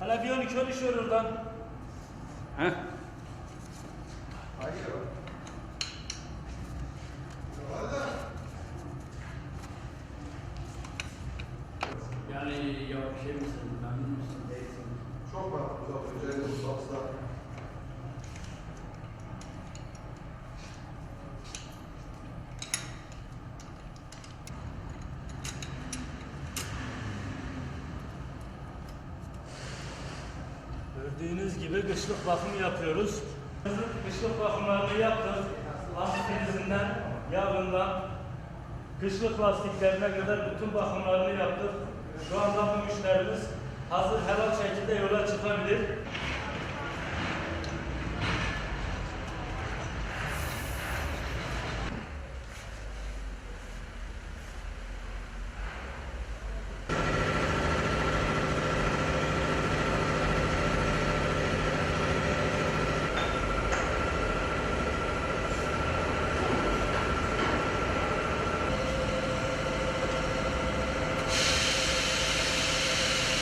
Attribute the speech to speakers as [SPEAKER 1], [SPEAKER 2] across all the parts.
[SPEAKER 1] Hala bir 12 13 ver oradan. Heh.
[SPEAKER 2] Yani ya şey misin, memnun musun, değilsin?
[SPEAKER 3] Çok var. Çok güzel
[SPEAKER 1] Gördüğünüz gibi kışlık bakım yapıyoruz. Kışlık bakımlarını yaptık. Antifrizinden, yağından, kışlık lastiklerine kadar bütün bakımlarını yaptık. Şu anda bu müşterimiz hazır helal şekilde yola çıkabilir.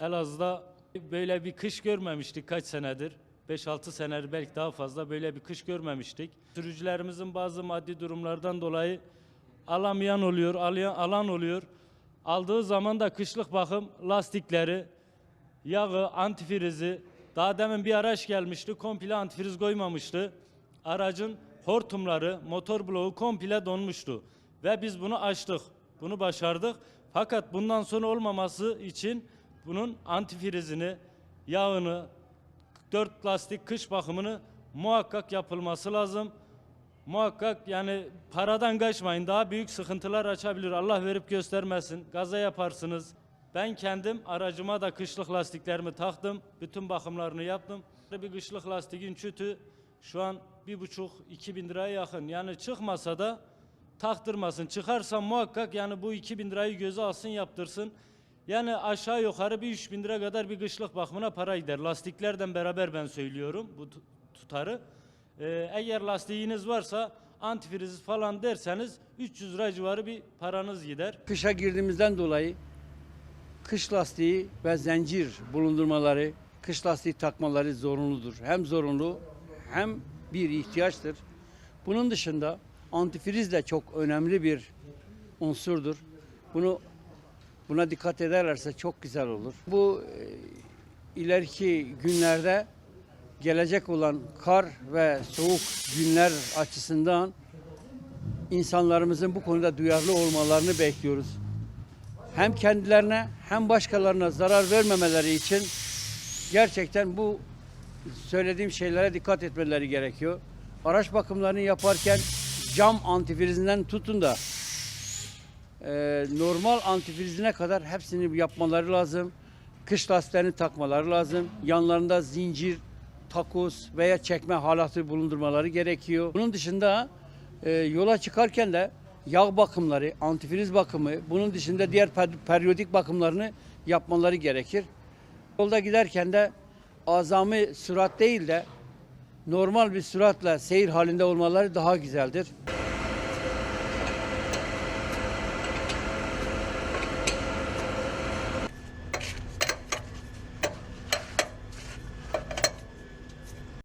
[SPEAKER 1] Elazığ'da böyle bir kış görmemiştik kaç senedir. 5-6 senedir belki daha fazla böyle bir kış görmemiştik. Sürücülerimizin bazı maddi durumlardan dolayı alamayan oluyor, alayan, alan oluyor. Aldığı zaman da kışlık bakım lastikleri, yağı, antifrizi, daha demin bir araç gelmişti, komple antifriz koymamıştı. Aracın hortumları, motor bloğu komple donmuştu. Ve biz bunu açtık, bunu başardık. Fakat bundan sonra olmaması için bunun antifrizini, yağını, dört lastik kış bakımını muhakkak yapılması lazım. Muhakkak yani paradan kaçmayın. Daha büyük sıkıntılar açabilir. Allah verip göstermesin. Gaza yaparsınız. Ben kendim aracıma da kışlık lastiklerimi taktım. Bütün bakımlarını yaptım. Bir kışlık lastiğin çütü şu an bir buçuk iki bin liraya yakın. Yani çıkmasa da taktırmasın. Çıkarsa muhakkak yani bu 2000 lirayı göze alsın yaptırsın. Yani aşağı yukarı bir 3000 lira kadar bir kışlık bakımına para gider. Lastiklerden beraber ben söylüyorum bu tu- tutarı. Ee, eğer lastiğiniz varsa antifriz falan derseniz 300 lira civarı bir paranız gider.
[SPEAKER 4] Kışa girdiğimizden dolayı kış lastiği ve zincir bulundurmaları, kış lastiği takmaları zorunludur. Hem zorunlu hem bir ihtiyaçtır. Bunun dışında antifriz de çok önemli bir unsurdur. Bunu buna dikkat ederlerse çok güzel olur. Bu e, ileriki günlerde gelecek olan kar ve soğuk günler açısından insanlarımızın bu konuda duyarlı olmalarını bekliyoruz. Hem kendilerine hem başkalarına zarar vermemeleri için gerçekten bu söylediğim şeylere dikkat etmeleri gerekiyor. Araç bakımlarını yaparken cam antifrizinden tutun da e, normal antifrizine kadar hepsini yapmaları lazım. Kış lastiklerini takmaları lazım. Yanlarında zincir, takoz veya çekme halatı bulundurmaları gerekiyor. Bunun dışında e, yola çıkarken de yağ bakımları, antifriz bakımı, bunun dışında diğer per- periyodik bakımlarını yapmaları gerekir. Yolda giderken de azami sürat değil de normal bir süratle seyir halinde olmaları daha güzeldir.